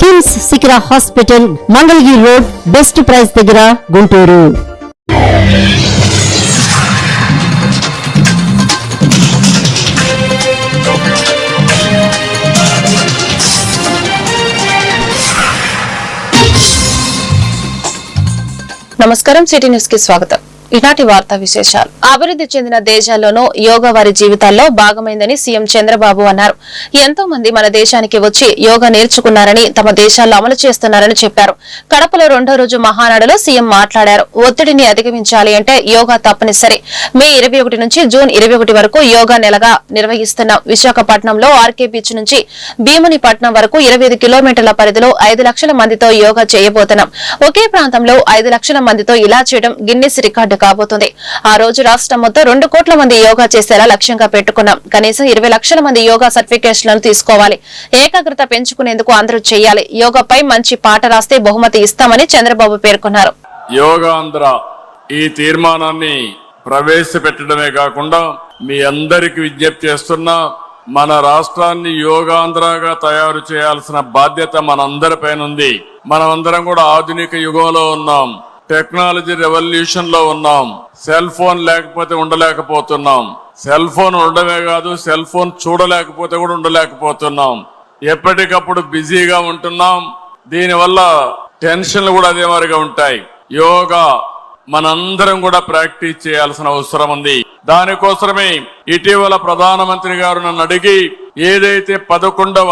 KIMS Shikhara hospital Mangalagiri road best price దగ్గర గుంటూరు. నమస్కారం city న్యూస్కి స్వాగతం. ఈనాటి వార్తా విశేషాలు. అభివృద్ధి చెందిన దేశాల్లోనూ యోగా వారి జీవితాల్లో భాగమైందని సీఎం చంద్రబాబు అన్నారు. ఎంతో మంది మన దేశానికి వచ్చి యోగా నేర్చుకున్నారని తమ దేశాల్లో అమలు చేస్తున్నారని చెప్పారు. కడపలో రెండో రోజు మహానాడులో సీఎం మాట్లాడారు. ఒత్తిడిని అధిగమించాలి అంటే యోగా తప్పనిసరి. మే ఇరవై ఒకటి నుంచి జూన్ ఇరవై ఒకటి వరకు యోగా నెలగా నిర్వహిస్తున్నాం విశాఖపట్నంలో ఆర్కే బీచ్ నుంచి భీమునిపట్నం వరకు ఇరవై కిలోమీటర్ల పరిధిలో ఐదు లక్షల మందితో యోగా చేయబోతున్నాం. ఒకే ప్రాంతంలో ఐదు లక్షల మందితో ఇలా చేయడం గిన్నెస్ రికార్డు. కాబోతుంది. ఆ రోజు రాష్ట్రం మొత్తం రెండు కోట్ల మంది యోగా చేసేలా లక్ష్యంగా పెట్టుకున్నాం. కనీసం ఇరవై లక్షల మంది యోగా సర్టిఫికేషన్లను తీసుకోవాలి. ఏకాగ్రత పెంచుకునేందుకు అందరూ చేయాలి. యోగాపై మంచి పాట రాస్తే బహుమతి ఇస్తామని చంద్రబాబు పేర్కొన్నారు. యోగాంధ్ర ఈ తీర్మానాన్ని ప్రవేశపెట్టడమే కాకుండా మీ అందరికి విజ్ఞప్తి చేస్తున్నా మన రాష్ట్రాన్ని యోగాంధ్రగా తయారు చేయాల్సిన బాధ్యత మనందరిపైన ఉంది మనమందరం కూడా ఆధునిక యుగంలో ఉన్నాం. టెక్నాలజీ రెవల్యూషన్లో ఉన్నాం. సెల్ ఫోన్ లేకపోతే ఉండలేకపోతున్నాం. సెల్ ఫోన్ ఉండడమే కాదు సెల్ ఫోన్ చూడలేకపోతే కూడా ఉండలేకపోతున్నాం. ఎప్పటికప్పుడు బిజీగా ఉంటున్నాం. దీనివల్ల టెన్షన్లు కూడా అదే మాదిరిగా ఉంటాయి. యోగా మనందరం కూడా ప్రాక్టీస్ చేయాల్సిన అవసరం ఉంది. దానికోసమే ఇటీవల ప్రధానమంత్రి గారు నన్ను అడిగి ఏదైతే పదకొండవ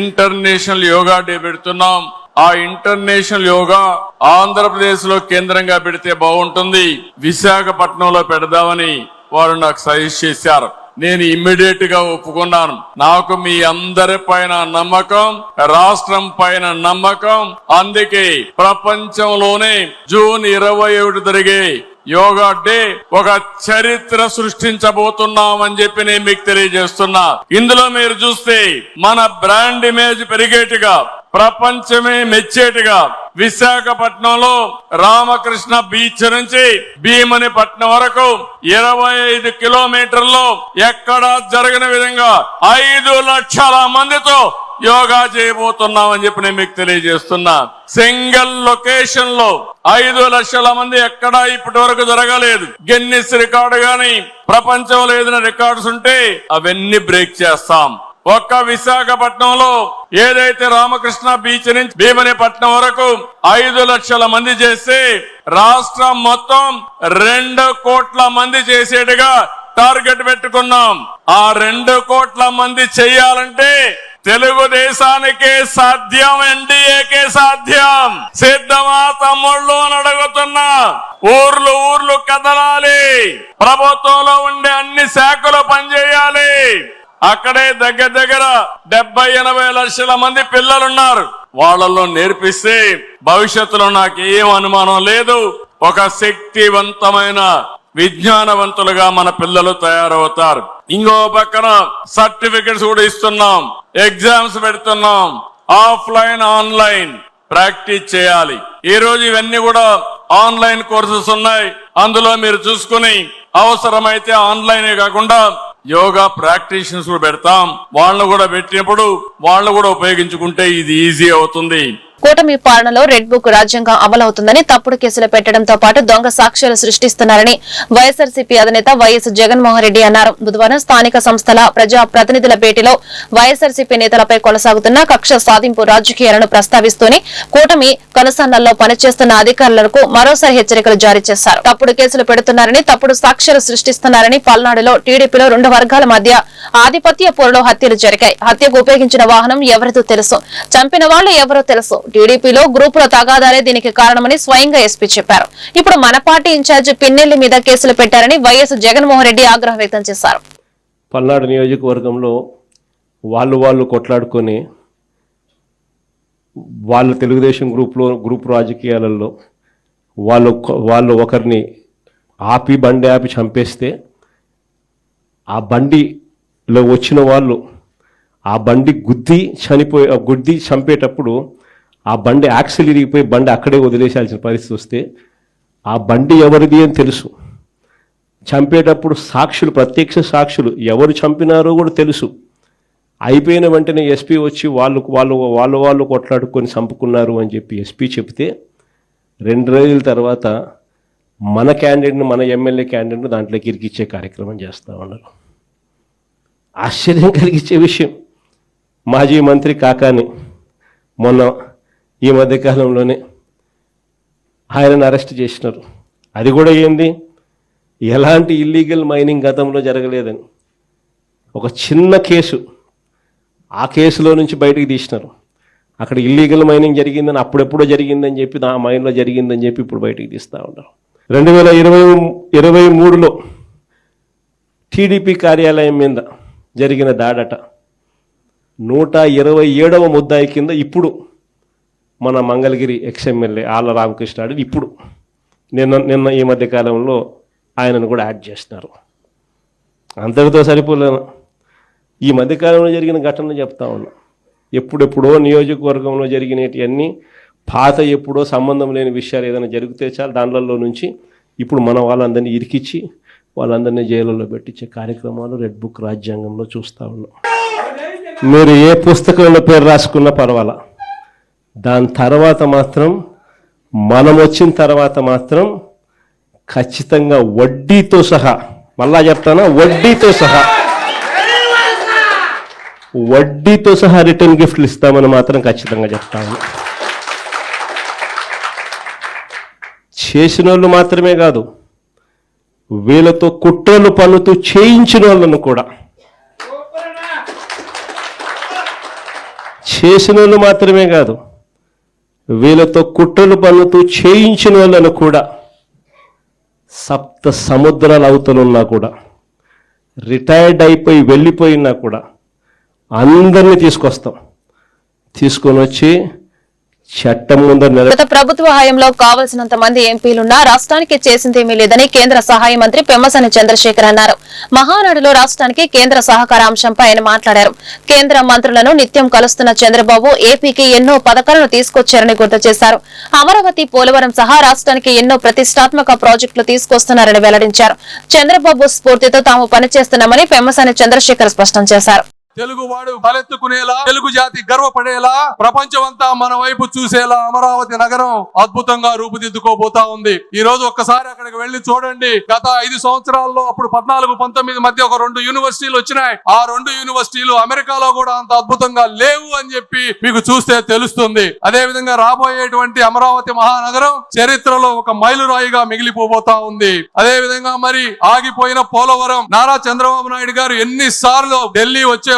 ఇంటర్నేషనల్ యోగా డే పెడుతున్నాం ఆ ఇంటర్నేషనల్ యోగా ఆంధ్రప్రదేశ్లో కేంద్రంగా పెడితే బాగుంటుంది. విశాఖపట్నంలో పెడదామని వారు నాకు సజెస్ట్ చేశారు. నేను ఇమ్మీడియట్గా ఒప్పుకున్నాను. నాకు మీ అందరి పైన నమ్మకం రాష్ట్రం పైన నమ్మకం. అందుకే ప్రపంచంలోనే జూన్ ఇరవై ఒకటి జరిగే యోగా డే ఒక చరిత్ర సృష్టించబోతున్నాం అని చెప్పి నేను మీకు తెలియజేస్తున్నా. ఇందులో మీరు చూస్తే మన బ్రాండ్ ఇమేజ్ పెరిగేట్టుగా ప్రపంచమే మెచ్చేట్టుగా విశాఖపట్నంలో రామకృష్ణ బీచ్ నుంచి భీమనిపట్నం వరకు ఇరవై ఐదు కిలోమీటర్లు ఎక్కడా జరగని విధంగా ఐదు లక్షల మందితో యోగా చేయబోతున్నాం అని చెప్పి నేను మీకు తెలియజేస్తున్నా. సింగిల్ లొకేషన్లో ఐదు లక్షల మంది ఎక్కడా ఇప్పటి వరకు జరగలేదు. గిన్నిస్ రికార్డు గాని ప్రపంచంలో ఏదైనా రికార్డ్స్ ఉంటే అవన్నీ బ్రేక్ చేస్తాం. ఒక్క విశాఖపట్నంలో ఏదైతే రామకృష్ణ బీచ్ నుంచి భీమనిపట్నం వరకు ఐదు లక్షల మంది చేస్తే రాష్ట్రం మొత్తం రెండు కోట్ల మంది చేసేట్టుగా టార్గెట్ పెట్టుకున్నాం. ఆ రెండు కోట్ల మంది చెయ్యాలంటే తెలుగుదేశానికే సాధ్యం ఎన్డీఏకే సాధ్యం. సిద్ధమా తమ్ముళ్ళు అని అడుగుతున్నా. ఊర్లు ఊర్లు కదలాలి. ప్రభుత్వంలో ఉండే అన్ని శాఖలు పనిచేయాలి. అక్కడే దగ్గర దగ్గర డెబ్బై ఎనభై లక్షల మంది పిల్లలున్నారు. వాళ్ళలో నేర్పిస్తే భవిష్యత్తులో నాకు ఏం అనుమానం లేదు. ఒక శక్తివంతమైన విజ్ఞానవంతులుగా మన పిల్లలు తయారవుతారు. ఇంకో పక్కన సర్టిఫికెట్స్ కూడా ఇస్తున్నాం. ఎగ్జామ్స్ పెడుతున్నాం. ఆఫ్లైన్ ఆన్లైన్ ప్రాక్టీస్ చేయాలి. ఈ రోజు ఇవన్నీ కూడా ఆన్లైన్ కోర్సెస్ ఉన్నాయి. అందులో మీరు చూసుకుని అవసరమైతే ఆన్లైనే కాకుండా యోగా ప్రాక్టీషన్స్ కూడా పెడతాం. వాళ్ళు కూడా పెట్టినప్పుడు వాళ్ళు కూడా ఉపయోగించుకుంటే ఇది ఈజీ అవుతుంది. కూటమి పాలనలో రెడ్ బుక్ రాజ్యాంగం అమలవుతుందని తప్పుడు కేసులు పెట్టడంతో పాటు దొంగ సాక్ష్యాలు సృష్టిస్తున్నారని వైఎస్ఆర్సీపీ అధినేత వైఎస్ జగన్మోహన్ రెడ్డి అన్నారు. బుధవారం స్థానిక సంస్థల ప్రజా ప్రతినిధుల భేటీలో వైఎస్ఆర్సీపీ నేతలపై కొనసాగుతున్న కక్ష సాధింపు రాజకీయాలను ప్రస్తావిస్తూనే కూటమి కొనసన్నల్లో పనిచేస్తున్న అధికారులకు మరోసారి హెచ్చరికలు జారీ చేశారు. తప్పుడు కేసులు పెడుతున్నారని తప్పుడు సాక్ష్యాలు సృష్టిస్తున్నారని పల్నాడులో టీడీపీలో రెండు వర్గాల మధ్య ఆధిపత్య పోరులో హత్యలు జరిగాయి. హత్యకు ఉపయోగించిన వాహనం ఎవరిదో తెలుసు. చంపిన వాళ్ళు ఎవరో తెలుసు. టీడీపీలో గ్రూపుల తగాదాలే దీనికి కారణమని స్వయంగా ఎస్పీ చెప్పారు. ఇప్పుడు మన పార్టీ ఇన్ఛార్జ్ పిన్నెల్లి మీద కేసులు పెట్టారని వైఎస్ జగన్మోహన్ రెడ్డి ఆగ్రహం వ్యక్తం చేశారు. పల్నాడు నియోజకవర్గంలో వాళ్ళు వాళ్ళు కొట్లాడుకొని వాళ్ళు తెలుగుదేశం గ్రూప్లో గ్రూప్ రాజకీయాలలో వాళ్ళు వాళ్ళు ఒకరిని ఆపి బండి ఆపి చంపేస్తే ఆ బండిలో వచ్చిన వాళ్ళు ఆ బండి గుద్ది చనిపోయి గుద్ది చంపేటప్పుడు ఆ బండి యాక్సిల్ ఇరిగిపోయి బండి అక్కడే వదిలేసాల్సిన పరిస్థితి వస్తే ఆ బండి ఎవరిది అని తెలుసు. చంపేటప్పుడు సాక్షులు ప్రత్యక్ష సాక్షులు ఎవరు చంపినారో కూడా తెలుసు. అయిపోయిన వెంటనే ఎస్పీ వచ్చి వాళ్ళు వాళ్ళు వాళ్ళు వాళ్ళు కొట్లాడుకొని చంపుకున్నారు అని చెప్పి ఎస్పీ చెప్తే రెండు రోజుల తర్వాత మన క్యాండిడేట్ని మన ఎమ్మెల్యే క్యాండిడేట్ని దాంట్లోకి ఇరికిచ్చే కార్యక్రమం చేస్తూ ఉన్నారు. ఆశ్చర్యం కలిగించే విషయం. మాజీ మంత్రి కాకాని మొన్న ఈ మధ్యకాలంలోనే ఆయనను అరెస్ట్ చేసినారు. అది కూడా ఏంది? ఎలాంటి ఇల్లీగల్ మైనింగ్ గతంలో జరగలేదని. ఒక చిన్న కేసు. ఆ కేసులో నుంచి బయటకు తీసినారు. అక్కడ ఇల్లీగల్ మైనింగ్ జరిగిందని అప్పుడెప్పుడో జరిగిందని చెప్పి ఆ మైన్లో జరిగిందని చెప్పి ఇప్పుడు బయటకు తీస్తూ ఉన్నారు. రెండు వేల ఇరవై ఇరవై మూడులో టీడీపీ కార్యాలయం మీద జరిగిన దాడట నూట ఇరవై ఏడవ ముద్దాయి కింద ఇప్పుడు మన మంగళగిరి ఎక్స్ఎమ్మెల్యే ఆళ్ళ రామకృష్ణ ఇప్పుడు నిన్న నిన్న ఈ మధ్య కాలంలో ఆయనను కూడా యాడ్ చేస్తున్నారు. అంతటితో సరిపోలేను. ఈ మధ్యకాలంలో జరిగిన ఘటనలు చెప్తా ఉన్నా. ఎప్పుడెప్పుడో నియోజకవర్గంలో జరిగినవన్నీ పాత ఎప్పుడో సంబంధం లేని విషయాలు ఏదైనా జరిగితే చాలు దానిలలో నుంచి ఇప్పుడు మన వాళ్ళందరినీ ఇరికిచ్చి వాళ్ళందరినీ జైలులో పెట్టించే కార్యక్రమాలు రెడ్ బుక్ రాజ్యాంగంలో చూస్తూ ఉన్నాం. మీరు ఏ పుస్తకంలో పేరు రాసుకున్నా పర్వాలా? దాని తర్వాత మాత్రం మనం వచ్చిన తర్వాత మాత్రం ఖచ్చితంగా వడ్డీతో సహా మళ్ళా చెప్తానా? వడ్డీతో సహా. వడ్డీతో సహా రిటర్న్ గిఫ్ట్లు ఇస్తామని మాత్రం ఖచ్చితంగా చెప్తాను చేసిన వాళ్ళు మాత్రమే కాదు వీళ్ళతో కుట్రలు పన్నుతూ చేయించిన వాళ్ళను కూడా. చేసిన వాళ్ళు మాత్రమే కాదు వీళ్ళతో కుట్రలు పన్నుతూ చేయించిన వాళ్ళను కూడా సప్త సముద్రాల అవతలున్నా కూడా రిటైర్డ్ అయిపోయి వెళ్ళిపోయినా కూడా అందరినీ తీసుకొస్తాం. తీసుకొని వచ్చి చట్టం గత ప్రభుత్వ హయాంలో కావలసినంత మంది ఎంపీలున్నా రాష్ట్రానికి చేసిందేమీ లేదని కేంద్ర సహాయ మంత్రి పెమ్మసని చంద్రశేఖర్ అన్నారు. మహానాడులో రాష్ట్రానికి కేంద్ర సహకార అంశంపై ఆయన మాట్లాడారు. కేంద్ర మంత్రులను నిత్యం కలుస్తున్న చంద్రబాబు ఏపీకి ఎన్నో పథకాలను తీసుకొచ్చారని గుర్తు చేశారు. అమరావతి పోలవరం సహా రాష్ట్రానికి ఎన్నో ప్రతిష్టాత్మక ప్రాజెక్టులు తీసుకొస్తున్నారని వెల్లడించారు. చంద్రబాబు స్ఫూర్తితో తాము పనిచేస్తున్నామని పెమ్మసని చంద్రశేఖర్ స్పష్టం చేశారు. తెలుగువాడు తలెత్తుకునేలా తెలుగు జాతి గర్వపడేలా ప్రపంచమంతా మన వైపు చూసేలా అమరావతి నగరం అద్భుతంగా రూపుదిద్దుకోబోతా ఉంది. ఈ రోజు ఒక్కసారి అక్కడికి వెళ్ళి చూడండి. గత ఐదు సంవత్సరాల్లో అప్పుడు పద్నాలుగు పంతొమ్మిది మధ్య ఒక రెండు యూనివర్సిటీలు వచ్చినాయి. ఆ రెండు యూనివర్సిటీలు అమెరికాలో కూడా అంత అద్భుతంగా లేవు అని చెప్పి మీకు చూస్తే తెలుస్తుంది. అదే విధంగా రాబోయేటువంటి అమరావతి మహానగరం చరిత్రలో ఒక మైలురాయిగా మిగిలిపోబోతా ఉంది. అదే విధంగా మరి ఆగిపోయిన పోలవరం నారా చంద్రబాబు నాయుడు గారు ఎన్నిసార్లు ఢిల్లీ వచ్చే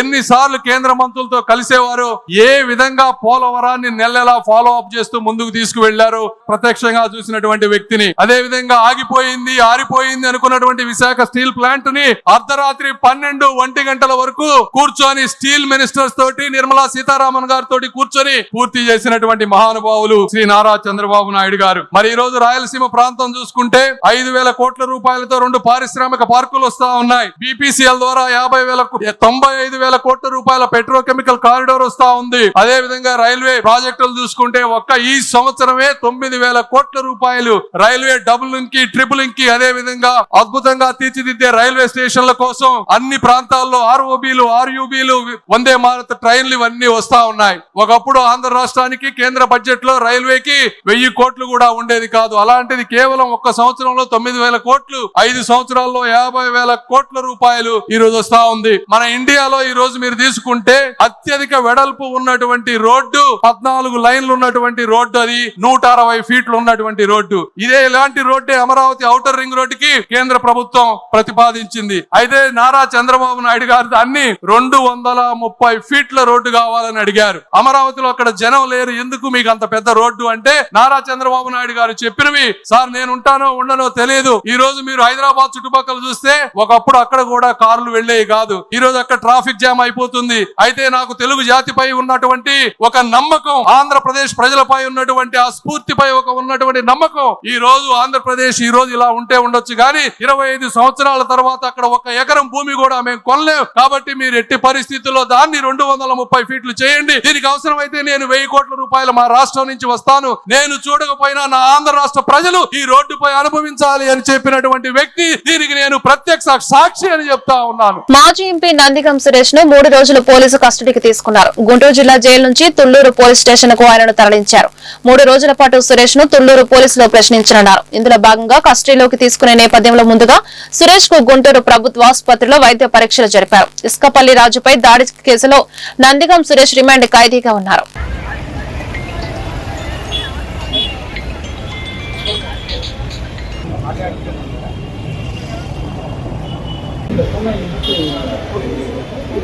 ఎన్ని సార్లు కేంద్ర మంత్రులతో కలిసేవారు? ఏ విధంగా పోలవరాన్ని నెలలా ఫాలో అప్ చేస్తూ ముందుకు తీసుకువెళ్ళారు? ప్రత్యక్షంగా చూసినటువంటి వ్యక్తిని. అదే విధంగా ఆగిపోయింది ఆరిపోయింది అనుకున్నటువంటి విశాఖ స్టీల్ ప్లాంట్ని అర్ధరాత్రి పన్నెండు ఒంటి గంటల వరకు కూర్చొని స్టీల్ మినిస్టర్స్ తోటి నిర్మలా సీతారామన్ గారితో కూర్చొని పూర్తి చేసినటువంటి మహానుభావులు శ్రీ నారా చంద్రబాబు నాయుడు గారు. మరి ఈ రోజు రాయలసీమ ప్రాంతం చూసుకుంటే ఐదు వేల కోట్ల రూపాయలతో రెండు పారిశ్రామిక పార్కులు వస్తా ఉన్నాయి. బీపీసీఎల్ ద్వారా యాభై వేల తొంభై ముప్పై ఐదు వేల కోట్ల రూపాయల పెట్రోకెమికల్ కారిడోర్ వస్తా ఉంది. అదే విధంగా రైల్వే ప్రాజెక్టులు చూసుకుంటే ఒక్క ఈ సంవత్సరమే తొమ్మిది వేల కోట్ల రూపాయలు రైల్వే డబుల్కి ట్రిపుల్కి అదే విధంగా అద్భుతంగా తీర్చిదిద్దే రైల్వే స్టేషన్ల కోసం అన్ని ప్రాంతాల్లో ఆర్ఓబీలు ఆర్యూబీలు వందే భారత్ ట్రైన్లు ఇవన్నీ వస్తా ఉన్నాయి. ఒకప్పుడు ఆంధ్ర రాష్ట్రానికి కేంద్ర బడ్జెట్లో రైల్వేకి వెయ్యి కోట్లు కూడా ఉండేది కాదు. అలాంటిది కేవలం ఒక్క సంవత్సరంలో తొమ్మిది వేల కోట్లు ఐదు సంవత్సరాల్లో యాభై వేల కోట్ల రూపాయలు ఈ రోజు వస్తా ఉంది. మన ఇండియా ఇండియాలో ఈ రోజు మీరు తీసుకుంటే అత్యధిక వెడల్పు ఉన్నటువంటి రోడ్డు పద్నాలుగు లైన్లు ఉన్నటువంటి రోడ్డు అది నూట అరవై ఫీట్లు ఉన్నటువంటి రోడ్డు. ఇదే ఇలాంటి రోడ్డే అమరావతి ఔటర్ రింగ్ రోడ్డుకి కేంద్ర ప్రభుత్వం ప్రతిపాదించింది. అయితే నారా చంద్రబాబు నాయుడు గారు దాన్ని రెండు వందల ముప్పై ఫీట్ల రోడ్డు కావాలని అడిగారు. అమరావతిలో అక్కడ జనం లేరు. ఎందుకు మీకు అంత పెద్ద రోడ్డు అంటే నారా చంద్రబాబు నాయుడు గారు చెప్పినవి సార్ నేను ఉంటానో ఉండనో తెలియదు ఈ రోజు మీరు హైదరాబాద్ చుట్టుపక్కల చూస్తే ఒకప్పుడు అక్కడ కూడా కార్లు వెళ్ళేవి కాదు. ఈ రోజు అక్కడ ట్రాఫిక్ జామ్ అయిపోతుంది. అయితే నాకు తెలుగు జాతిపై ఉన్నటువంటి ఒక నమ్మకం ఆంధ్రప్రదేశ్ ప్రజలపై ఉన్నటువంటి ఆ స్ఫూర్తిపై ఒక ఉన్నటువంటి నమ్మకం ఈ రోజు ఆంధ్రప్రదేశ్ ఈ రోజు ఇలా ఉంటే ఉండొచ్చు. కానీ ఇరవై ఐదు సంవత్సరాల తర్వాత అక్కడ ఒక ఎకరం భూమి కూడా మేము కొనలేం. కాబట్టి మీరు ఎట్టి పరిస్థితుల్లో దాన్ని రెండు వందల ముప్పై ఫీట్లు చేయండి. దీనికి అవసరమైతే నేను వెయ్యి కోట్ల రూపాయలు మా రాష్ట్రం నుంచి వస్తాను. నేను చూడకపోయినా నా ఆంధ్ర రాష్ట్ర ప్రజలు ఈ రోడ్డుపై అనుభవించాలి అని చెప్పినటువంటి వ్యక్తి దీనికి నేను ప్రత్యక్ష సాక్షి అని చెప్తా ఉన్నాను. మాజీ ఎంపీ నందిగం సురేష్ను మూడు రోజులు పోలీసు కస్టడీకి తీసుకున్నారు. గుంటూరు జిల్లా జైలు నుంచి తుళ్ళూరు పోలీస్ స్టేషన్కు ఆయనను తరలించారు. మూడు రోజుల పాటు సురేష్ను తుళ్ళూరు పోలీసులు ప్రశ్నించనున్నారు. ఇందులో భాగంగా కస్టడీలోకి తీసుకునే నేపథ్యంలో ముందుగా సురేష్కు గుంటూరు ప్రభుత్వ ఆసుపత్రిలో వైద్య పరీక్షలు జరిపారు. ఇస్కపల్లి రాజుపై దాడి కేసులో నందిగం సురేష్ రిమాండ్ ఖైదీగా ఉన్నారు.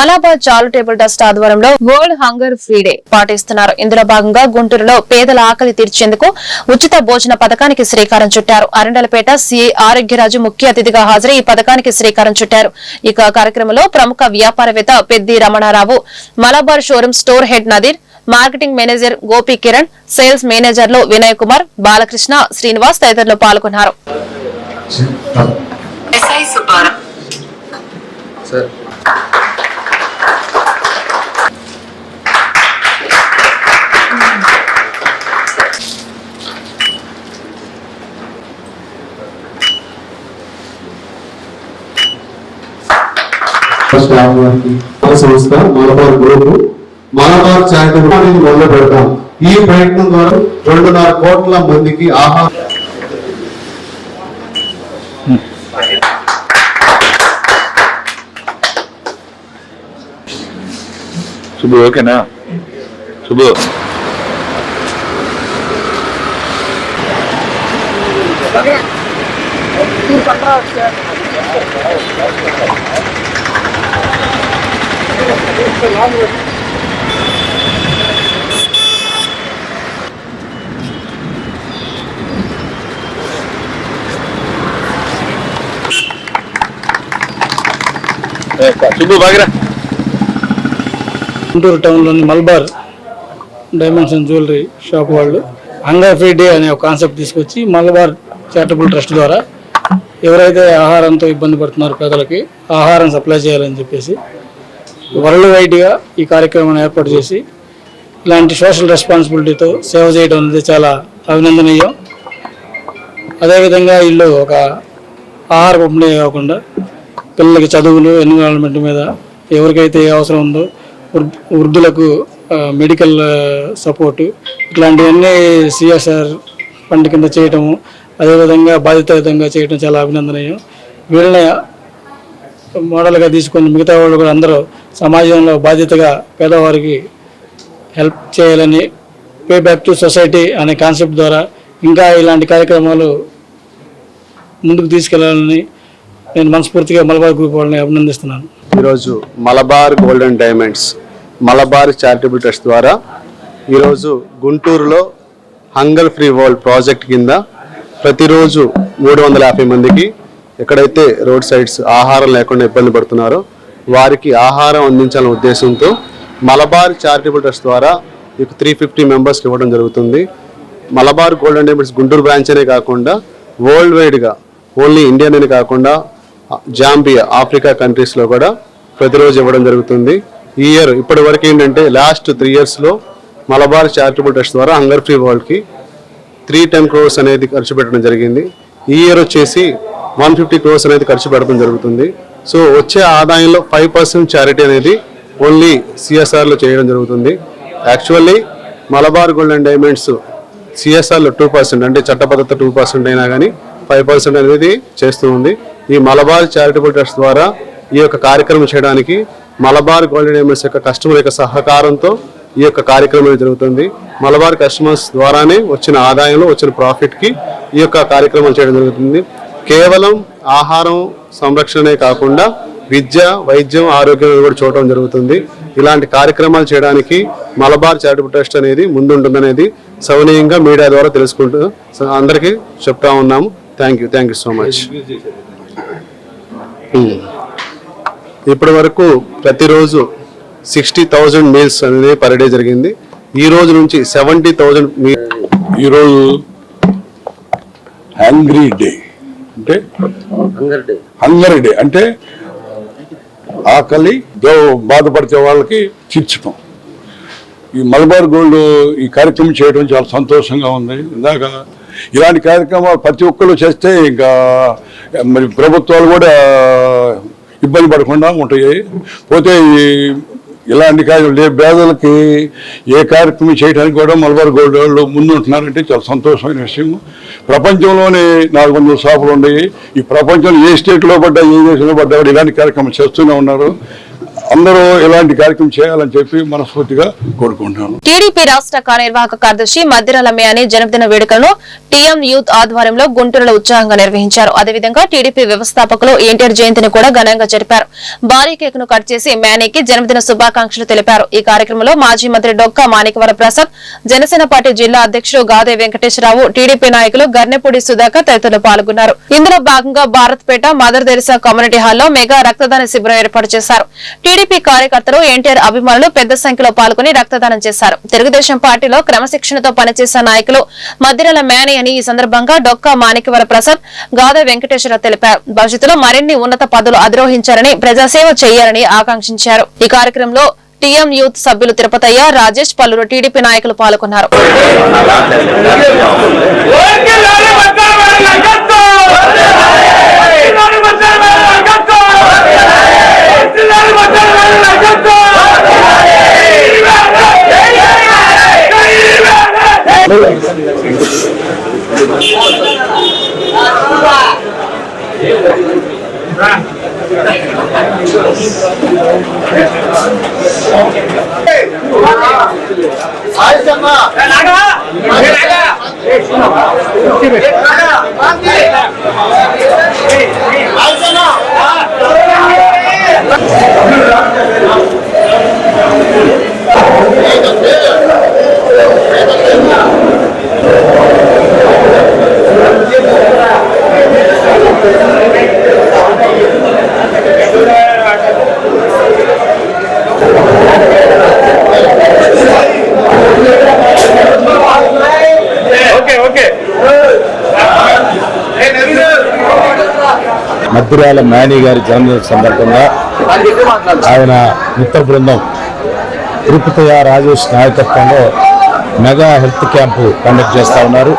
మలాబాద్ చారిటబుల్ ట్రస్ట్ ఆధ్వర్యంలో వరల్డ్ హంగర్ ఫ్రీ డే పాటిస్తున్నారు. ఇందులో భాగంగా గుంటూరులో పేదల ఆకలి తీర్చేందుకు ఉచిత భోజన పథకానికి శ్రీకారం చుట్టారు. అరండలపేట సిఐ ఆరోగ్యరాజు ముఖ్య అతిథిగా హాజరై ఈ పథకానికి శ్రీకారం చుట్టారు. ఇక కార్యక్రమంలో ప్రముఖ వ్యాపారవేత్త Peddi Ramana Rao Malabar showroom store head Nadeer marketing manager Gopi Kiran sales మేనేజర్లు వినయ్ కుమార్ బాలకృష్ణ శ్రీనివాస్ తదితరులు పాల్గొన్నారు ఎస్ఐ సుబ్బారావు స్టాఫ్ వారికి మన సంస్థ మలబార్ గ్రూప్. మలబార్ చారిటబుల్ అనేది మొదలు పెడతాం. ఈ ప్రయత్నం ద్వారా రెండున్నర కోట్ల మందికి ఆహారం సుబ్బు ఓకేనా? సుబ్బు. ఏ, సుబ్బు బాగిరా Guntur టౌన్లోని Malabar diamonds and jewellery shop వాళ్ళు హంగర్ ఫ్రీ డే అనే ఒక కాన్సెప్ట్ తీసుకొచ్చి మల్బార్ చారిటబుల్ ట్రస్ట్ ద్వారా ఎవరైతే ఆహారంతో ఇబ్బంది పడుతున్నారో పేదలకి ఆహారం సప్లై చేయాలని చెప్పేసి వరల్డ్ వైడ్గా ఈ కార్యక్రమాన్ని ఏర్పాటు చేసి ఇలాంటి సోషల్ రెస్పాన్సిబిలిటీతో సేవ చేయడం అనేది చాలా అభినందనీయం. అదేవిధంగా వీళ్ళు ఒక ఆహార పంపిణీ కాకుండా పిల్లలకి చదువులు ఎన్విరాన్మెంట్ మీద ఎవరికైతే ఏ అవసరం ఉందో వృద్ధులకు మెడికల్ సపోర్టు ఇట్లాంటివన్నీ సిఎస్ఆర్ ఫండ్ కింద చేయటము అదేవిధంగా బాధ్యతాయుతంగా చేయడం చాలా అభినందనీయం. వీళ్ళని మోడల్గా తీసుకొని మిగతా వాళ్ళు కూడా అందరూ సమాజంలో బాధ్యతగా పేదవారికి హెల్ప్ చేయాలని పే బ్యాక్ టు సొసైటీ అనే కాన్సెప్ట్ ద్వారా ఇంకా ఇలాంటి కార్యక్రమాలు ముందుకు తీసుకెళ్ళాలని నేను మనస్ఫూర్తిగా మలబార్ గ్రూప్ వాళ్ళని అభినందిస్తున్నాను. ఈరోజు Malabar golden diamonds Malabar charitable trust ద్వారా ఈరోజు గుంటూరులో హంగర్ ఫ్రీ వరల్డ్ ప్రాజెక్ట్ కింద ప్రతిరోజు మూడు వందల యాభై మందికి ఎక్కడైతే రోడ్ సైడ్స్ ఆహారం లేకుండా ఇబ్బంది పడుతున్నారో వారికి ఆహారం అందించాలనే ఉద్దేశంతో మలబార్ చారిటబుల్ ట్రస్ట్ ద్వారా ఇక త్రీ ఫిఫ్టీ మెంబర్స్కి ఇవ్వడం జరుగుతుంది. Malabar golden diamonds Guntur branch అనే కాకుండా వరల్డ్ వైడ్గా ఓన్లీ ఇండియన్ అని కాకుండా జాంబియా ఆఫ్రికా కంట్రీస్లో కూడా ప్రతిరోజు ఇవ్వడం జరుగుతుంది. ఈ ఇయర్ ఇప్పటి వరకు ఏంటంటే లాస్ట్ త్రీ ఇయర్స్లో మలబార్ చారిటబుల్ ట్రస్ట్ ద్వారా హంగర్ ఫ్రీ వరల్డ్కి త్రీ టెన్ క్రోర్స్ అనేది ఖర్చు పెట్టడం జరిగింది. ఈ ఇయర్ వచ్చేసి వన్ ఫిఫ్టీ క్రోర్స్ అనేది ఖర్చు పెట్టడం జరుగుతుంది. సో వచ్చే ఆదాయంలో ఫైవ్ పర్సెంట్ చారిటీ అనేది ఓన్లీ సిఎస్ఆర్లో చేయడం జరుగుతుంది. Actually Malabar gold and diamonds సిఎస్ఆర్లో two percent అంటే చట్టబద్ధత టూ పర్సెంట్ అయినా కానీ ఫైవ్ పర్సెంట్ అనేది చేస్తూ ఉంది. ఈ మలబార్ చారిటబుల్ ట్రస్ట్ ద్వారా ఈ యొక్క కార్యక్రమం చేయడానికి మలబార్ గోల్డ్ డైమండ్స్ యొక్క కస్టమర్ యొక్క సహకారంతో ఈ యొక్క కార్యక్రమం జరుగుతుంది. మలబార్ కస్టమర్స్ ద్వారానే వచ్చిన ఆదాయంలో వచ్చిన ప్రాఫిట్కి ఈ యొక్క కార్యక్రమం చేయడం జరుగుతుంది. కేవలం ఆహారం సంరక్షణే కాకుండా విద్య వైద్యం ఆరోగ్యం కూడా చూడటం జరుగుతుంది. ఇలాంటి కార్యక్రమాలు చేయడానికి మలబార్ చారిటబుల్ ట్రస్ట్ అనేది ముందుంటుందనేది సవనీయంగా మీడియా ద్వారా తెలుసుకుంటూ అందరికీ చెప్తా ఉన్నాము. Thank you thank you so much ఇప్పటి వరకు ప్రతిరోజు సిక్స్టీ థౌజండ్ మీల్స్ అనేది పర్ డే జరిగింది. ఈ రోజు నుంచి సెవెంటీ థౌజండ్ మీ ఈరోజు హ్యాంగ్రీ డే అంటే హంగర్ డే అంటే ఆకలి బాధపడితే వాళ్ళకి తీర్చడం ఈ మలబార్ గోల్డ్ ఈ కార్యక్రమం చేయడం చాలా సంతోషంగా ఉంది. ఇందాక ఇలాంటి కార్యక్రమాలు ప్రతి ఒక్కరు చేస్తే ఇంకా మరి ప్రభుత్వాలు కూడా ఇబ్బంది పడకుండా ఉంటాయి. పోతే ఈ ఇలాంటి కార్యం లే పేదలకి ఏ కార్యక్రమం చేయడానికి కూడా మలబార్ గోల్డ్ వాళ్ళు ముందు ఉంటున్నారంటే చాలా సంతోషమైన విషయం. ప్రపంచంలోనే నాలుగు వందల షాపులు ఉన్నాయి. ఈ ప్రపంచంలో ఏ స్టేట్లో పడ్డా ఏ దేశంలో పడ్డా కూడా ఇలాంటి కార్యక్రమం చేస్తూనే ఉన్నారు. అందరూ ఇలాంటి కార్యక్రమం చేయాలని చెప్పి మనస్ఫూర్తిగా కోరుకుంటున్నాను. టీడీపీ రాష్ట్ర కార్యనిర్వాహక కార్యదర్శి మద్దిరాల మేయాని జన్మదిన వేడుకలను టీఎం యూత్ ఆధ్వర్యంలో గుంటూరులో ఉత్సాహంగా నిర్వహించారు. అదేవిధంగా టీడీపీ వ్యవస్థాపకులు ఎన్టీఆర్ జయంతిని కూడా ఘనంగా జరిపారు. భారీ కేక్ను కట్ చేసి మేనేకి జన్మదిన శుభాకాంక్షలు తెలిపారు. ఈ కార్యక్రమంలో మాజీ మంత్రి డొక్కా మాణికవర ప్రసాద్ జనసేన పార్టీ జిల్లా అధ్యక్షుడు గాదే వెంకటేశ్వరరావు టీడీపీ నాయకులు గర్నెపూడి సుధాకర్ తదితరులు పాల్గొన్నారు. ఇందులో భాగంగా భారత్పేట మదర్ తెరిసా కమ్యూనిటీ హాల్లో మెగా రక్తదాన శిబిరం ఏర్పాటు చేశారు. టీడీపీ కార్యకర్తలు ఎన్టీఆర్ అభిమానులు పెద్ద సంఖ్యలో పాల్గొని రక్తదానం చేశారు. తెలుగుదేశం పార్టీలో క్రమశిక్షణతో పనిచేసే నాయకులు మద్దిరల మేనే అని ఈ సందర్భంగా డొక్కా మాణిక్యవర ప్రసాద్ గాదా వెంకటేశ్వర తెలిపారు. భవిష్యత్తులో మరిన్ని ఉన్నత పదవులు అధిరోహించారని ప్రజాసేవ చేయాలని ఆకాంక్షించారు. ఈ కార్యక్రమంలో టీఎం యూత్ సభ్యులు తిరుపతయ్య రాజేష్ పలువురు టీడీపీ నాయకులు పాల్గొన్నారు. మద్దిరాల మేనీ గారి జన్మదిన సందర్భంగా ఆయన మిత్ర బృందం తిరుపతయ్య రాజేష్ నాయకత్వంలో మెగా హెల్త్ క్యాంపు కండక్ట్ చేస్తూ ఉన్నారు.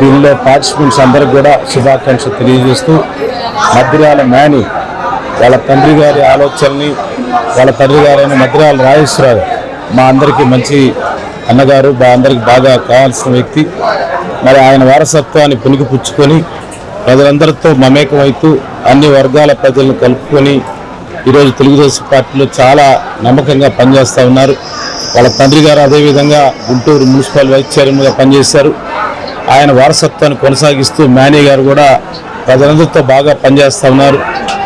దీనిలో పార్టిసిపెంట్స్ అందరికి కూడా శుభాకాంక్షలు తెలియజేస్తూ మద్దిరాల మేని వాళ్ళ తండ్రి గారి ఆలోచనని వాళ్ళ తండ్రి గారైన మద్దిరాల రాజేశ్వరరావు మా అందరికీ మంచి అన్నగారు మా అందరికి బాగా కావాల్సిన వ్యక్తి. మరి ఆయన వారసత్వాన్ని పుణికిపుచ్చుకొని ప్రజలందరితో మమేకమవుతూ అన్ని వర్గాల ప్రజలను కలుపుకొని ఈరోజు తెలుగుదేశం పార్టీలో చాలా నమ్మకంగా పనిచేస్తూ ఉన్నారు. వాళ్ళ తండ్రి గారు అదేవిధంగా గుంటూరు మున్సిపల్ వైస్ చైర్మన్గా పనిచేశారు. ఆయన వారసత్వాన్ని కొనసాగిస్తూ మేనే గారు కూడా ప్రజలందరితో బాగా పనిచేస్తూ ఉన్నారు.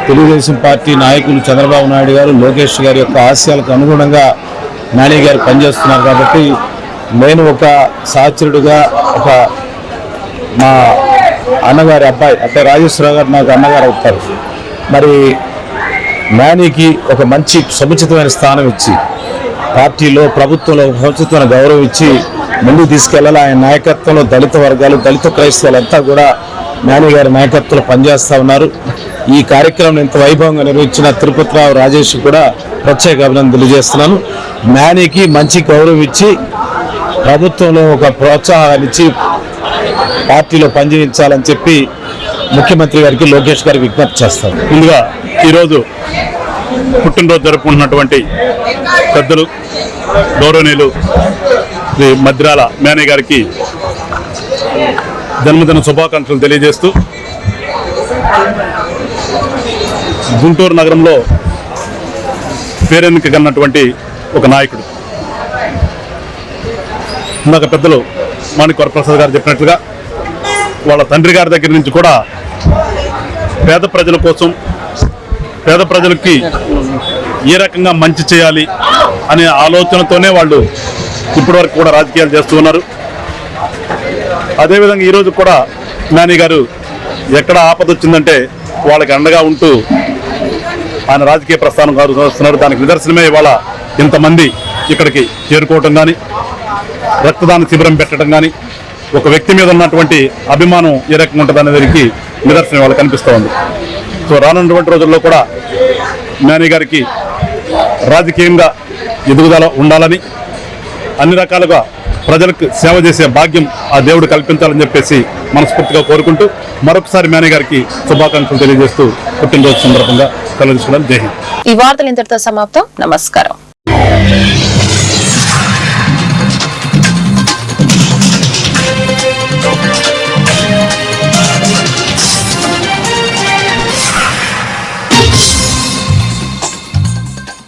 తెలుగుదేశం పార్టీ నాయకులు చంద్రబాబు నాయుడు గారు లోకేష్ గారి యొక్క ఆశయాలకు అనుగుణంగా మేనే గారు పనిచేస్తున్నారు కాబట్టి నేను ఒక సహచరుడుగా ఒక మా అన్నగారి అబ్బాయి అంటే రాజేశ్వరరావు గారు నాకు అన్నగారు అవుతారు. మరి మేనీకి ఒక మంచి సముచితమైన స్థానం ఇచ్చి పార్టీలో ప్రభుత్వంలో సముచితమైన గౌరవం ఇచ్చి ముందుకు తీసుకెళ్ళాలి. ఆయన నాయకత్వంలో దళిత వర్గాలు దళిత క్రైస్తవులంతా కూడా మేనీ గారి నాయకత్వంలో పనిచేస్తూ ఉన్నారు. ఈ కార్యక్రమం ఇంత వైభవంగా నిర్వహించిన తిరుపతిరావు రాజేష్ కూడా ప్రత్యేక అభినందనలు తెలియజేస్తున్నాను. మేనీకి మంచి గౌరవం ఇచ్చి ప్రభుత్వంలో ఒక ప్రోత్సాహాన్ని ఇచ్చి పార్టీలో పనిచేయించాలని చెప్పి ముఖ్యమంత్రి గారికి లోకేష్ గారికి విజ్ఞప్తి చేస్తారు ముందుగా ఈరోజు పుట్టినరోజు జరుపుకుంటున్నటువంటి పెద్దలు గౌరవనీయులు శ్రీ మద్రాల మేనే గారికి జన్మదిన శుభాకాంక్షలు తెలియజేస్తూ గుంటూరు నగరంలో పేరెన్నిక కన్నటువంటి ఒక నాయకుడు. ఇందాక పెద్దలు మాణిక్ ప్రసాద్ గారు చెప్పినట్లుగా వాళ్ళ తండ్రి గారి దగ్గర నుంచి కూడా పేద ప్రజల కోసం పేద ప్రజలకి ఏ రకంగా మంచి చేయాలి అనే ఆలోచనతోనే వాళ్ళు ఇప్పటివరకు కూడా రాజకీయాలు చేస్తూ ఉన్నారు. అదేవిధంగా ఈరోజు కూడా నాని గారు ఎక్కడ ఆపద వచ్చిందంటే వాళ్ళకి అండగా ఉంటూ ఆయన రాజకీయ ప్రస్థానం గారు చూస్తున్నారు. దానికి నిదర్శనమే ఇవాళ ఇంతమంది ఇక్కడికి చేరుకోవటం కానీ రక్తదాన శిబిరం పెట్టడం కానీ ఒక వ్యక్తి మీద ఉన్నటువంటి అభిమానం ఏ రకంగా ఉంటుంది అనే నిదర్శనం వాళ్ళకి కనిపిస్తూ ఉంది. సో రానున్నటువంటి రోజుల్లో కూడా నాని గారికి రాజకీయంగా ఎదుగుదల ఉండాలని అన్ని రకాలుగా ప్రజలకు సేవ చేసే భాగ్యం ఆ దేవుడు కల్పించాలని చెప్పేసి మనస్ఫూర్తిగా కోరుకుంటూ మరొకసారి మేనే గారికి శుభాకాంక్షలు తెలియజేస్తూ పుట్టినరోజు సందర్భంగా కలుగుతున్నాను జై హింద్. ఈ వార్తలు ఇంతటితో సమాప్తం. నమస్కారం.